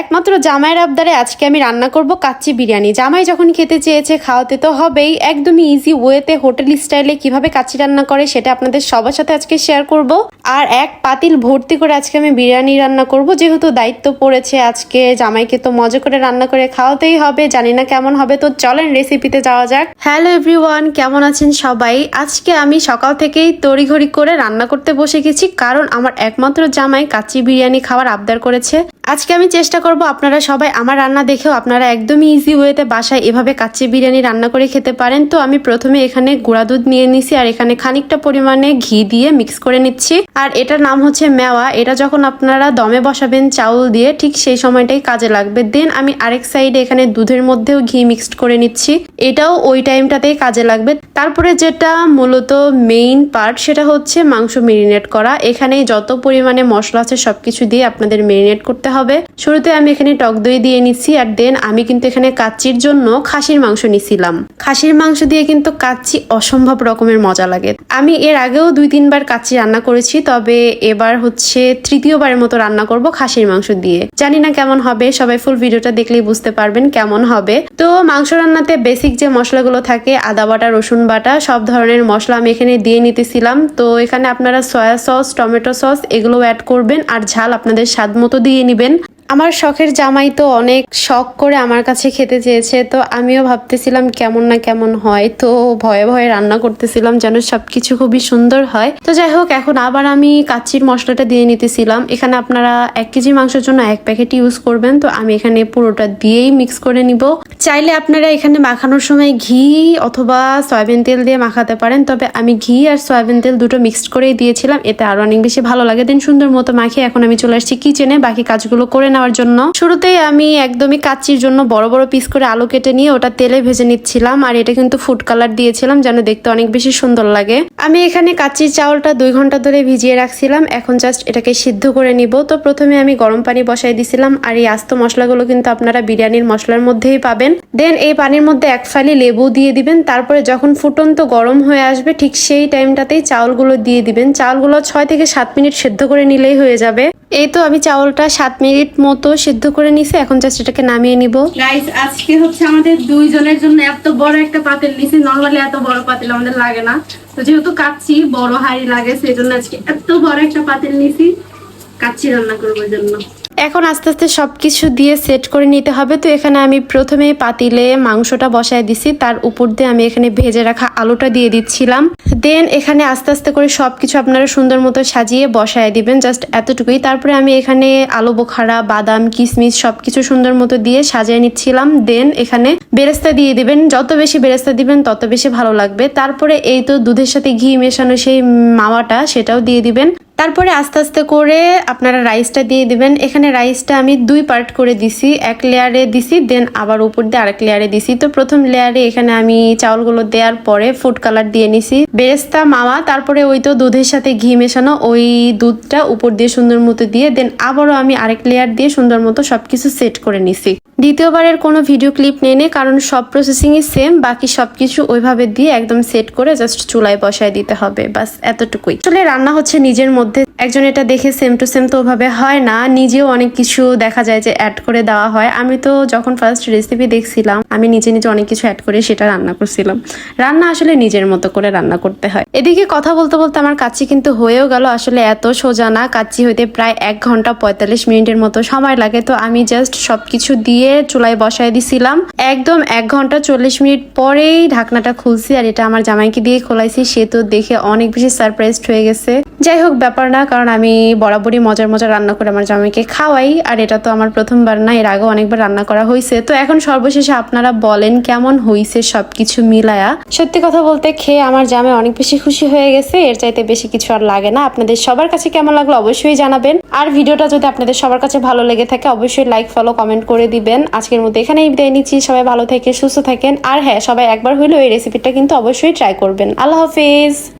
একমাত্র জামাইয়ের আবদারে আজকে আমি রান্না করব কাচ্চি বিরিয়ানি। জামাই যখন খেতে চেয়েছে, খাওয়াতে তো হবেই। একদমই ইজি ওয়েতে হোটেল স্টাইলে কীভাবে কাচ্চি রান্না করে সেটা আপনাদের সবার সাথে আজকে শেয়ার করব। আর এক পাতিল ভর্তি করে আজকে আমি বিরিয়ানি রান্না করব। যেহেতু দায়িত্ব পড়েছে আজকে, জামাইকে তো মজা করে রান্না করে খাওয়াতেই হবে। জানি না কেমন হবে, তো চলেন রেসিপিতে যাওয়া যাক। হ্যালো এভরিওয়ান কেমন আছেন সবাই? আজকে আমি সকাল থেকেই তড়িঘড়ি করে রান্না করতে বসে গেছি, কারণ আমার একমাত্র জামাই কাচ্চি বিরিয়ানি খাওয়ার আবদার করেছে। আজকে আমি চেষ্টা করব আপনারা সবাই আমার রান্না দেখেও আপনারা একদমই ইজি ওয়েতে বাসায় এভাবে কাচ্চি বিরিয়ানি রান্না করে খেতে পারেন। তো আমি প্রথমে এখানে গুঁড়া দুধ নিয়ে নিছি আর এখানে খানিকটা পরিমাণে ঘি দিয়ে মিক্স করে নিচ্ছি। আর এটার নাম হচ্ছে মেওয়া। এটা যখন আপনারা দমে বসাবেন চাউল দিয়ে, ঠিক সেই সময়টাই কাজে লাগবে। দেন আমি আরেক সাইডে এখানে দুধের মধ্যেও ঘি মিক্সড করে নিচ্ছি। এটাও ওই টাইমটাতেই কাজে লাগবে। তারপরে যেটা মূলত মেইন পার্ট সেটা হচ্ছে মাংস মেরিনেট করা। এখানে যত পরিমাণে মশলা আছে সবকিছু দিয়ে আপনাদের মেরিনেট করতে হবে। শুরুতে আমি এখানে টক দই দিয়ে নিচ্ছি আর দেন আমি কিন্তু এখানে কাচ্চির জন্য খাসির মাংস নিছিলাম। খাসির মাংস দিয়ে কিন্তু কাচ্চি অসম্ভব রকমের মজা লাগে। আমি এর আগেও দুই, তিনবার কাচ্চি রান্না করেছি, তবে এবার হচ্ছে তৃতীয়বারের মতো রান্না করব খাসির মাংস দিয়ে। জানি না কেমন হবে, সবাই ফুল ভিডিওটা দেখলেই বুঝতে পারবেন কেমন হবে। তো মাংস রান্নাতে বেসিক যে মশলাগুলো থাকে, আদা বাটা, রসুন বাটা, সব ধরনের মশলা আমি এখানে দিয়ে নিতেছিলাম। তো এখানে আপনারা সয়া সস টমেটো সস এগুলো অ্যাড করবেন আর ঝাল আপনাদের স্বাদ মতো দিয়ে নেবেন। করবেন আমার শখের জামাই তো অনেক শখ করে আমার কাছে খেতে চেয়েছে, তো আমিও ভাবতেছিলাম কেমন না কেমন হয়, তো ভয়ে ভয়ে রান্না করতেছিলাম যেন সবকিছু খুবই সুন্দর হয়। তো যাই হোক, এখন আবার আমি কাচ্চির মশলাটা দিয়ে নিতেছিলাম। এখানে আপনারা এক কেজি মাংসের জন্য এক প্যাকেট ইউজ করবেন, তো আমি এখানে পুরোটা দিয়েই মিক্স করে নিব। চাইলে আপনারা এখানে মাখানোর সময় ঘি অথবা সয়াবিন তেল দিয়ে মাখাতে পারেন, তবে আমি ঘি আর সয়াবিন তেল দুটো মিক্সড করেই দিয়েছিলাম। এতে আরও অনেক বেশি ভালো লাগে। দেন সুন্দর মতো মাখিয়ে এখন আমি চলে আসছি কিচেনে বাকি কাজগুলো করে নেওয়ার জন্য। শুরুতেই আমি একদমই কাচ্চির জন্য বড় বড় পিস করে আলু কেটে নিয়ে ওটা তেলে ভেজে নিচ্ছিলাম, আর এটা কিন্তু ফুড কালার দিয়েছিলাম যেন দেখতে অনেক বেশি সুন্দর লাগে। আমি এখানে কাচ্চির চাউলটা দুই ঘণ্টা ধরে ভিজিয়ে রাখছিলাম, এখন জাস্ট এটাকে সিদ্ধ করে নিব। তো প্রথমে আমি গরম পানি বসাই দিছিলাম, আর এই আস্ত মশলাগুলো কিন্তু আপনারা বিরিয়ানির মশলার মধ্যেই পাবেন। দেন এই পানির মধ্যে এক ফালি লেবু দিয়ে দিবেন, তারপরে যখন ফুটন্ত গরম হয়ে আসবে ঠিক সেই টাইমটাতেই চাউলগুলো দিয়ে দিবেন। চাউলগুলো ছয় থেকে সাত মিনিট সেদ্ধ করে নিলেই হয়ে যাবে। এই তো আমি চাউলটা সাত মিনিট মতো সিদ্ধ করে নিছে, এখন জাস্ট এটাকে নামিয়ে নিব। গাইস আজকে হচ্ছে আমাদের দুইজনের জন্য এত বড় একটা পাতিল নিছি নরমালি এত বড় পাতিল আমাদের লাগে না। তো যেহেতু কাচ্ছি বড় হাড়ি লাগে, সেই জন্য আজকে এত বড় একটা পাতিল নিছি কাচ্ছি রান্না করবার জন্য। এখন আস্তে আস্তে সবকিছু দিয়ে সেট করে নিতে হবে। তো এখানে আমি প্রথমে পাতিলে মাংসটা বসায় দিছি, তার উপর দিয়ে আমি এখানে ভেজে রাখা আলুটা দিয়ে দিচ্ছিলাম। দেন এখানে আস্তে আস্তে করে সবকিছু আপনারা সুন্দর মতো সাজিয়ে বসায় দিবেন জাস্ট এতটুকুই। তারপরে আমি এখানে আলু বোখারা, বাদাম কিশমিশ সবকিছু সুন্দর মতো দিয়ে সাজিয়ে নিচ্ছিলাম। দেন এখানে বেরেস্তা দিয়ে দিবেন। যত বেশি বেরেস্তা দিবেন, তত বেশি ভালো লাগবে। তারপরে এই তো দুধের সাথে ঘি মেশানো সেই মাওয়াটা, সেটাও দিয়ে দিবেন। তারপরে আস্তে আস্তে করে আপনারা রাইসটা দিয়ে দিবেন। এখানে রাইসটা আমি দুই পার্ট করে দিছি। এক লেয়ারে দিছি দেন আবার উপর দিয়ে আরেক লেয়ারে দিছি। তো প্রথম লেয়ারে এখানে আমি চাউলগুলো দেওয়ার পরে ফুড কালার দিয়ে নিছি। বেরেস্তা, মাওয়া, তারপরে ওই তো দুধের সাথে ঘি মেশানো, ওই দুধটা উপর দিয়ে সুন্দর মতো দিয়ে দেন আবারও আমি আরেক লেয়ার দিয়ে সুন্দর মতো সবকিছু সেট করে নিছি। দ্বিতীয়বারের কোনো ভিডিও ক্লিপ নেই নে কারণ সব প্রসেসিংই সেম বাকি সব কিছু ওইভাবে দিয়ে একদম সেট করে জাস্ট চুলায় বসায় দিতে হবে বাস এতটুকুই। আসলে রান্না হচ্ছে নিজের মধ্যে, একজন এটা দেখে সেম টু সেম তো ওভাবে হয় না, নিজেও অনেক কিছু দেখা যায় যে অ্যাড করে দেওয়া হয়। আমি তো যখন ফার্স্ট রেসিপি দেখছিলাম, আমি নিজে নিজে অনেক কিছু অ্যাড করে সেটা রান্না করছিলাম। রান্না আসলে নিজের মতো করে রান্না করতে হয়। এদিকে কথা বলতে বলতে আমার কাচ্চি কিন্তু হয়েও গেল, আসলে এত সোজা না, কাচ্চি হইতে প্রায় এক ঘণ্টা পঁয়তাল্লিশ মিনিটের মতো সময় লাগে, তো আমি জাস্ট সব কিছু দিয়ে চুলায় বসায় দিছিলাম। একদম এক ঘণ্টা চল্লিশ মিনিট পরেই ঢাকনাটা খুলছি আর এটা আমার জামাইকে দিয়ে খোলাইছি। সে তো দেখে অনেক বেশি সারপ্রাইজড হয়ে গেছে। যাই হোক, ব্যাপার না, কারণ আমি বরাবরই মজার মজার রান্না করে আমার জামাইকে খাওয়াই। আর এটা তো আমার প্রথমবার না, এর আগেও অনেকবার রান্না করা হয়েছে। তো এখন সর্বশেষে আপনারা বলেন কেমন হয়েছে সবকিছু মিলায়া। সত্যি কথা বলতে খেয়ে আমার জামাই অনেক বেশি খুশি হয়ে গেছে। এর চাইতে বেশি কিছু আর লাগে না। আপনাদের সবার কাছে কেমন লাগল অবশ্যই জানাবেন। আর ভিডিওটা যদি আপনাদের সবার কাছে ভালো লেগে থাকে, অবশ্যই লাইক ফলো কমেন্ট করে দিবেন। আজকের মধ্যে এখানেই বিদায় নিচ্ছি। সবাই ভালো থেকে সুস্থ থাকেন। আর হ্যাঁ সবাই একবার হইলেও এই রেসিপিটা কিন্তু অবশ্যই ট্রাই করবেন। আল্লাহ হাফিজ।